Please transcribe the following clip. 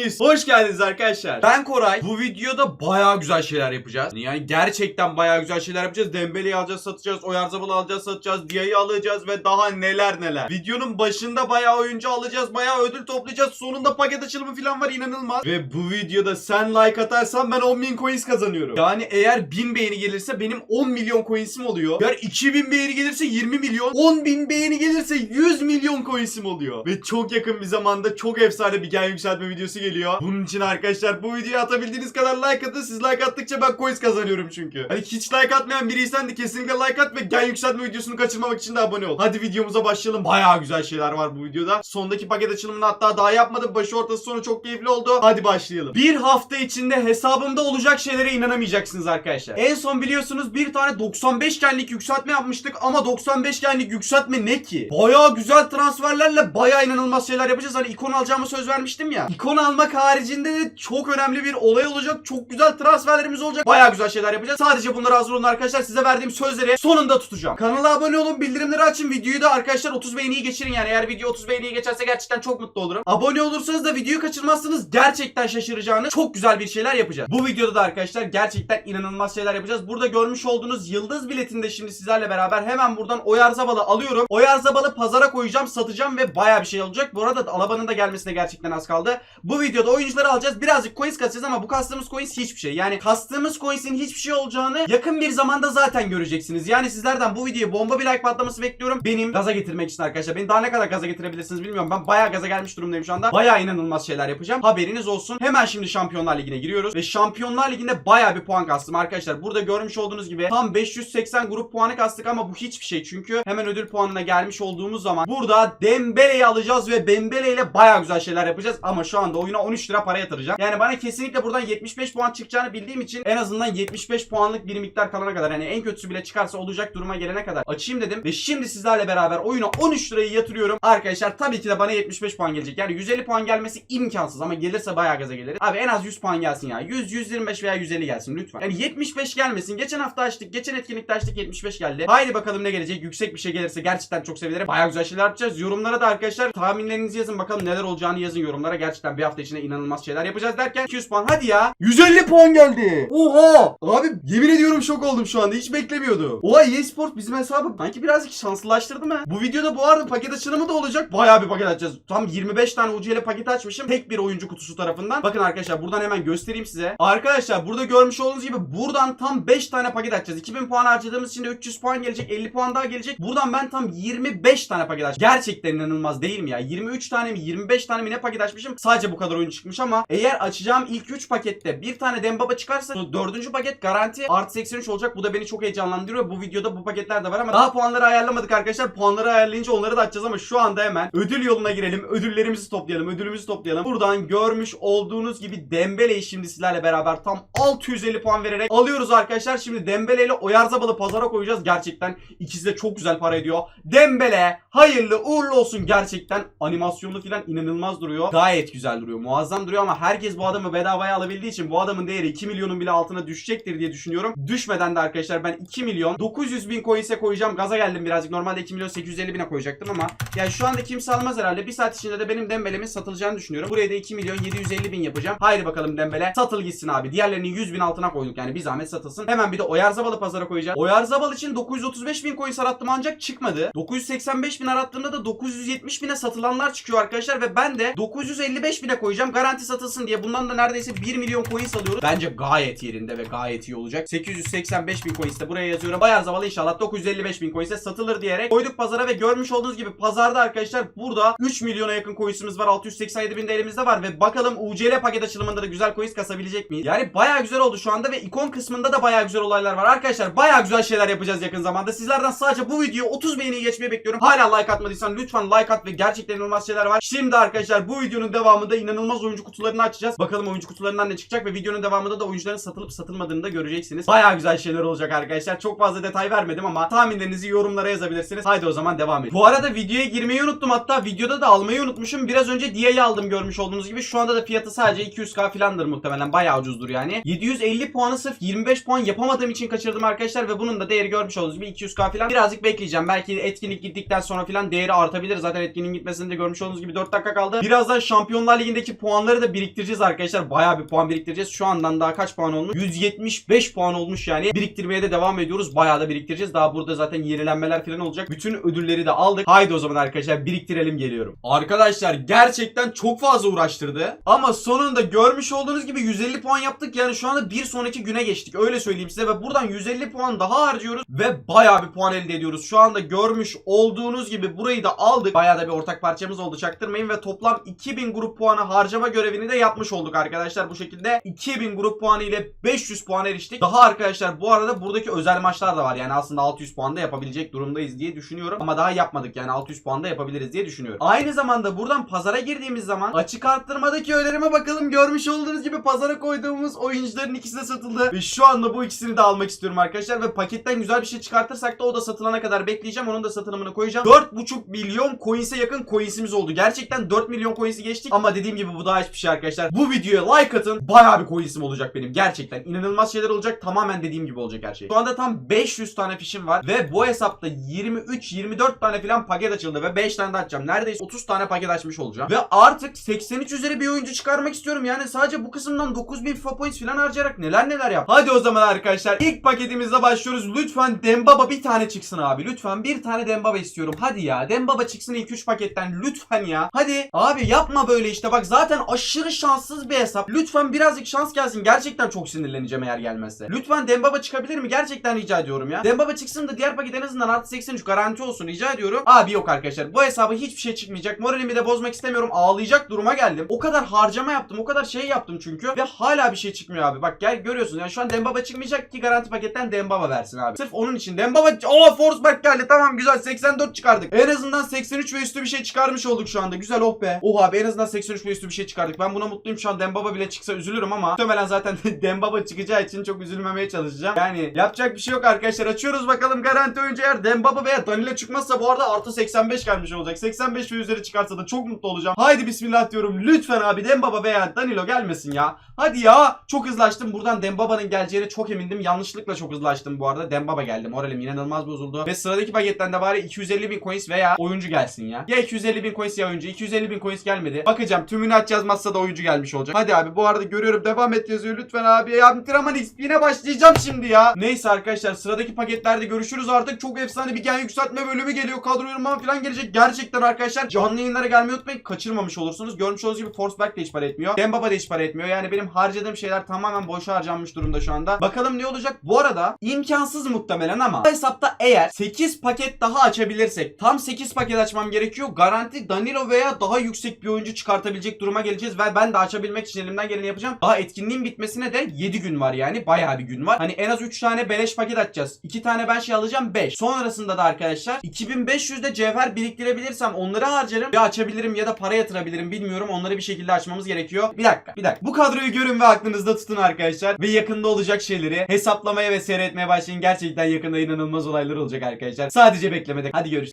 Hepiniz hoş geldiniz arkadaşlar. Ben Koray. Bu videoda bayağı güzel şeyler yapacağız. Yani gerçekten bayağı güzel şeyler yapacağız. Dembele'yi alacağız, satacağız. Oyarzabal'ı alacağız, satacağız. Dia'yı alacağız ve daha neler neler. Videonun başında bayağı oyuncu alacağız. Bayağı ödül toplayacağız. Sonunda paket açılımı falan var inanılmaz. Ve bu videoda sen like atarsan ben 10.000 coins kazanıyorum. Yani eğer 1000 beğeni gelirse benim 10 milyon coins'im oluyor. Eğer 2000 beğeni gelirse 20 milyon. 10.000 beğeni gelirse 100 milyon coins'im oluyor. Ve çok yakın bir zamanda çok efsane bir gen yükseltme videosu geliyor. Bunun için arkadaşlar bu videoya atabildiğiniz kadar like atın. Siz like attıkça ben coins kazanıyorum çünkü. Hani hiç like atmayan biriysen de kesinlikle like at ve gen yükseltme videosunu kaçırmamak için de abone ol. Hadi videomuza başlayalım. Bayağı güzel şeyler var bu videoda. Sondaki paket açılımını hatta daha yapmadım. Başı ortası sonu çok keyifli oldu. Hadi başlayalım. Bir hafta içinde hesabımda olacak şeylere inanamayacaksınız arkadaşlar. En son biliyorsunuz bir tane 95 genlik yükseltme yapmıştık ama 95 genlik yükseltme ne ki? Bayağı güzel transferlerle bayağı inanılmaz şeyler yapacağız. Hani ikon alacağımı söz vermiştim ya. İkon almak haricinde de çok önemli bir olay olacak. Çok güzel transferlerimiz olacak. Bayağı güzel şeyler yapacağız. Sadece bunlara hazır olun arkadaşlar. Size verdiğim sözleri sonunda tutacağım. Kanala abone olun, bildirimleri açın. Videoyu da arkadaşlar 30 beğeniyi geçirin yani. Eğer video 30 beğeniyi geçerse gerçekten çok mutlu olurum. Abone olursanız da videoyu kaçırmazsınız. Gerçekten şaşıracağınız çok güzel bir şeyler yapacağız. Bu videoda da arkadaşlar gerçekten inanılmaz şeyler yapacağız. Burada görmüş olduğunuz yıldız biletini de şimdi sizlerle beraber hemen buradan Oyarzabal'ı alıyorum. Oyarzabal'ı pazara koyacağım, satacağım ve bayağı bir şey olacak. Bu arada Alaba'nın da gelmesine gerçekten az kaldı. Bu videoda oyuncuları alacağız. Birazcık coins kasacağız ama bu kastığımız coins hiçbir şey. Yani kastığımız coins'in hiçbir şey olacağını yakın bir zamanda zaten göreceksiniz. Yani sizlerden bu videoya bomba bir like patlaması bekliyorum. Benim gaza getirmek için arkadaşlar. Beni daha ne kadar gaza getirebilirsiniz bilmiyorum. Ben bayağı gaza gelmiş durumdayım şu anda. Bayağı inanılmaz şeyler yapacağım. Haberiniz olsun. Hemen şimdi Şampiyonlar Ligi'ne giriyoruz. Ve Şampiyonlar Ligi'nde bayağı bir puan kastım arkadaşlar. Burada görmüş olduğunuz gibi tam 580 grup puanı kastık ama bu hiçbir şey. Çünkü hemen ödül puanına gelmiş olduğumuz zaman burada Dembele'yi alacağız ve Dembele ile bayağı güzel şeyler yapacağız. Ama şu anda oyuna 13 lira para yatıracağım. Yani bana kesinlikle buradan 75 puan çıkacağını bildiğim için en azından 75 puanlık bir miktar kalana kadar hani en kötüsü bile çıkarsa olacak duruma gelene kadar açayım dedim. Ve şimdi sizlerle beraber oyuna 13 lirayı yatırıyorum. Arkadaşlar tabii ki de bana 75 puan gelecek. Yani 150 puan gelmesi imkansız ama gelirse bayağı gaza geliriz. Abi en az 100 puan gelsin ya. 100, 125 veya 150 gelsin lütfen. Yani 75 gelmesin. Geçen hafta açtık. Geçen etkinlikte açtık 75 geldi. Haydi bakalım ne gelecek. Yüksek bir şey gelirse gerçekten çok sevinirim. Bayağı güzel şeyler yapacağız. Yorumlara da arkadaşlar tahminlerinizi yazın. Bakalım neler olacağını yazın yorumlara. Gerçekten bir hafta içinde inanılmaz şeyler yapacağız derken 200 puan. Hadi ya. 150 puan geldi. Oha. Abi yemin ediyorum şok oldum şu anda. Hiç beklemiyordum. Oha EA Sport bizim hesabı sanki birazcık şanslılaştırdı mı? Bu videoda bu arada paket açılımı da olacak. Bayağı bir paket açacağız. Tam 25 tane UC ile paket açmışım. Tek bir oyuncu kutusu tarafından. Bakın arkadaşlar buradan hemen göstereyim size. Arkadaşlar burada görmüş olduğunuz gibi buradan tam 5 tane paket açacağız. 2000 puan harcadığımız için de 300 puan gelecek. 50 puan daha gelecek. Buradan ben tam 25 tane paket açacağım. Gerçekten inanılmaz değil mi ya? 23 tane mi 25 tane mi ne paket açmışım? Sadece bu kadar oyun çıkmış ama eğer açacağım ilk 3 pakette bir tane Dembaba çıkarsa 4. paket garanti artı 83 olacak. Bu da beni çok heyecanlandırıyor. Bu videoda bu paketler de var ama daha puanları ayarlamadık arkadaşlar. Puanları ayarlayınca onları da açacağız ama şu anda hemen ödül yoluna girelim. Ödüllerimizi toplayalım. Ödülümüzü toplayalım. Buradan görmüş olduğunuz gibi Dembele'yi şimdi sizlerle beraber tam 650 puan vererek alıyoruz arkadaşlar. Şimdi Dembele ile Oyarzabal'ı pazara koyacağız. Gerçekten ikisi de çok güzel para ediyor. Dembele hayırlı uğurlu olsun gerçekten. Animasyonu falan inanılmaz duruyor. Gayet güzel duruyor. Muazzam duruyor ama herkes bu adamı bedavaya alabildiği için bu adamın değeri 2 milyonun bile altına düşecektir diye düşünüyorum. Düşmeden de arkadaşlar ben 2 milyon 900 bin coins'e koyacağım. Gaza geldim birazcık. Normalde 2 milyon 850 bine koyacaktım ama yani şu anda kimse almaz herhalde. Bir saat içinde de benim Dembele'min satılacağını düşünüyorum. Buraya da 2 milyon 750 bin yapacağım. Haydi bakalım Dembele. Satıl gitsin abi. Diğerlerini 100 bin altına koyduk yani bir zahmet satılsın. Hemen bir de Oyarzabal'ı pazara koyacağız. Oyarzabal için 935 bin coins arattım ancak çıkmadı. 985 bin arattığımda da 970 bine satılanlar çıkıyor arkadaşlar ve ben de 955 bine koyacağım. Garanti satılsın diye. Bundan da neredeyse 1 milyon coins alıyoruz. Bence gayet yerinde ve gayet iyi olacak. 885 bin coins de buraya yazıyorum. Oyarzabalı inşallah 955 bin coins'e satılır diyerek koyduk pazara ve görmüş olduğunuz gibi pazarda arkadaşlar burada 3 milyona yakın coins'imiz var. 687 bin de elimizde var ve bakalım UCL paket açılımında da güzel coins kasabilecek miyiz? Yani baya güzel oldu şu anda ve ikon kısmında da baya güzel olaylar var. Arkadaşlar baya güzel şeyler yapacağız yakın zamanda. Sizlerden sadece bu video 30 beğeniyi geçmeyi bekliyorum. Hala like atmadıysan lütfen like at ve gerçekten inanılmaz şeyler var. Şimdi arkadaşlar bu videonun devamında inanılmaz oyuncu kutularını açacağız. Bakalım oyuncu kutularından ne çıkacak ve videonun devamında da oyuncuların satılıp satılmadığını da göreceksiniz. Baya güzel şeyler olacak arkadaşlar. Çok fazla detay vermedim ama tahminlerinizi yorumlara yazabilirsiniz. Haydi o zaman devam edelim. Bu arada videoya girmeyi unuttum. Hatta videoda da almayı unutmuşum. Biraz önce Dia'yı aldım görmüş olduğunuz gibi. Şu anda da fiyatı sadece 200k filandır muhtemelen. Bayağı ucuzdur yani. 750 puanı sırf 25 puan yapamadığım için kaçırdım arkadaşlar ve bunun da değeri görmüş olduğunuz gibi 200k filan. Birazcık bekleyeceğim. Belki etkinlik gittikten sonra filan değeri artabilir. Zaten etkinliğin gitmesini de görmüş olduğunuz gibi 4 dakika kaldı. Birazdan Şampiyonlar Ligi'ndeki Buradaki puanları da biriktireceğiz arkadaşlar. Bayağı bir puan biriktireceğiz. Şu andan daha kaç puan olmuş? 175 puan olmuş yani. Biriktirmeye de devam ediyoruz. Bayağı da biriktireceğiz. Daha burada zaten yenilenmeler falan olacak. Bütün ödülleri de aldık. Haydi o zaman arkadaşlar biriktirelim geliyorum. Arkadaşlar gerçekten çok fazla uğraştırdı. Ama sonunda görmüş olduğunuz gibi 150 puan yaptık. Yani şu anda bir sonraki güne geçtik. Öyle söyleyeyim size ve buradan 150 puan daha harcıyoruz ve bayağı bir puan elde ediyoruz. Şu anda görmüş olduğunuz gibi burayı da aldık. Bayağı da bir ortak parçamız oldu çaktırmayın ve toplam 2000 grup puanı harcama görevini de yapmış olduk arkadaşlar. Bu şekilde 2000 grup puanı ile 500 puan eriştik. Daha arkadaşlar bu arada buradaki özel maçlar da var. Yani aslında 600 puan da yapabilecek durumdayız diye düşünüyorum. Ama daha yapmadık yani 600 puan da yapabiliriz diye düşünüyorum. Aynı zamanda buradan pazara girdiğimiz zaman açık arttırmadaki önerime bakalım. Görmüş olduğunuz gibi pazara koyduğumuz oyuncuların ikisi de satıldı. Ve şu anda bu ikisini de almak istiyorum arkadaşlar. Ve paketten güzel bir şey çıkartırsak da o da satılana kadar bekleyeceğim. Onun da satılımını koyacağım. 4,5 milyon coins'e yakın coins'imiz oldu. Gerçekten 4 milyon coins'i geçtik. Ama dediğim gibi bu daha hiçbir şey arkadaşlar. Bu videoya like atın. Bayağı bir coins'im olacak benim. Gerçekten inanılmaz şeyler olacak. Tamamen dediğim gibi olacak her şey. Şu anda tam 500 tane fişim var. Ve bu hesapta 23-24 tane falan paket açıldı. Ve 5 tane de açacağım. Neredeyse 30 tane paket açmış olacağım. Ve artık 83 üzeri bir oyuncu çıkarmak istiyorum. Yani sadece bu kısımdan 9000 FIFA points falan harcayarak neler neler yap. Hadi o zaman arkadaşlar ilk paketimizle başlıyoruz. Lütfen Dembaba bir tane çıksın abi. Lütfen bir tane Dembaba istiyorum. Hadi ya. Dembaba çıksın ilk 3 paketten. Lütfen ya. Hadi. Abi yapma böyle işte. Bak zaten aşırı şanssız bir hesap. Lütfen birazcık şans gelsin. Gerçekten çok sinirleneceğim eğer gelmezse. Lütfen Dembaba çıkabilir mi? Gerçekten rica ediyorum ya. Dembaba çıksın da diğer paket en azından artı 83 garanti olsun. Rica ediyorum. Abi yok arkadaşlar. Bu hesabı hiçbir şey çıkmayacak. Moralimi de bozmak istemiyorum. Ağlayacak duruma geldim. O kadar harcama yaptım. O kadar şey yaptım çünkü. Ve hala bir şey çıkmıyor abi. Bak gel görüyorsun. Yani şu an Dembaba çıkmayacak ki garanti paketten Dembaba versin abi. Sırf onun için. Dembaba... Aa Forsberg geldi. Tamam güzel. 84 çıkardık. En azından 83 ve üstü bir şey çıkarmış olduk şu anda. Güzel oh be. Oh abi en azından 83 ve üstü bir şey çıkardık. Ben buna mutluyum. Şu an Dembaba bile çıksa üzülürüm ama muhtemelen zaten Dembaba çıkacağı için çok üzülmemeye çalışacağım. Yani yapacak bir şey yok arkadaşlar. Açıyoruz bakalım garanti oyuncu eğer Dembaba veya Danilo çıkmazsa bu arada artı 85 gelmiş olacak. 85 ve üzeri çıkarsa da çok mutlu olacağım. Haydi bismillah diyorum. Lütfen abi Dembaba veya Danilo gelmesin ya. Hadi ya. Çok hızlaştım. Buradan Dembaba'nın geleceğine çok emindim. Yanlışlıkla çok hızlaştım bu arada. Dembaba geldi. Moralim inanılmaz bozuldu. Ve sıradaki paketten de bari 250 bin coins veya oyuncu gelsin ya. Ya 250 bin coins ya oyuncu. 250 bin coins gelmedi. Bakacağım. Tümünü aç yazmazsa da oyuncu gelmiş olacak. Hadi abi bu arada görüyorum. Devam et yazıyor. Lütfen abi. Ya Abdurrahman XP'ne başlayacağım şimdi ya. Neyse arkadaşlar sıradaki paketlerde görüşürüz artık. Çok efsane bir gen yükseltme bölümü geliyor. Kadro yorumlama falan gelecek. Gerçekten arkadaşlar canlı yayınlara gelmeyi unutmayın. Kaçırmamış olursunuz. Görmüş olduğunuz gibi Forsberg de hiç para etmiyor. Dembaba da hiç para etmiyor. Yani benim harcadığım şeyler tamamen boşa harcanmış durumda şu anda. Bakalım ne olacak? Bu arada imkansız muhtemelen ama hesapta eğer 8 paket daha açabilirsek tam 8 paket açmam gerekiyor. Garanti Danilo veya daha yüksek bir oyuncu çıkartabilecek duruma geleceğiz ve ben de açabilmek için elimden geleni yapacağım. Daha etkinliğin bitmesine de 7 gün var yani. Bayağı bir gün var. Hani en az 3 tane beleş paket açacağız. 2 tane ben şey alacağım 5. Sonrasında da arkadaşlar 2500'de cevher biriktirebilirsem onları harcarım. Ya açabilirim ya da para yatırabilirim bilmiyorum. Onları bir şekilde açmamız gerekiyor. Bir dakika bir dakika. Bu kadroyu görün ve aklınızda tutun arkadaşlar. Ve yakında olacak şeyleri hesaplamaya ve seyretmeye başlayın. Gerçekten yakında inanılmaz olaylar olacak arkadaşlar. Sadece beklemede. Hadi görüşürüz.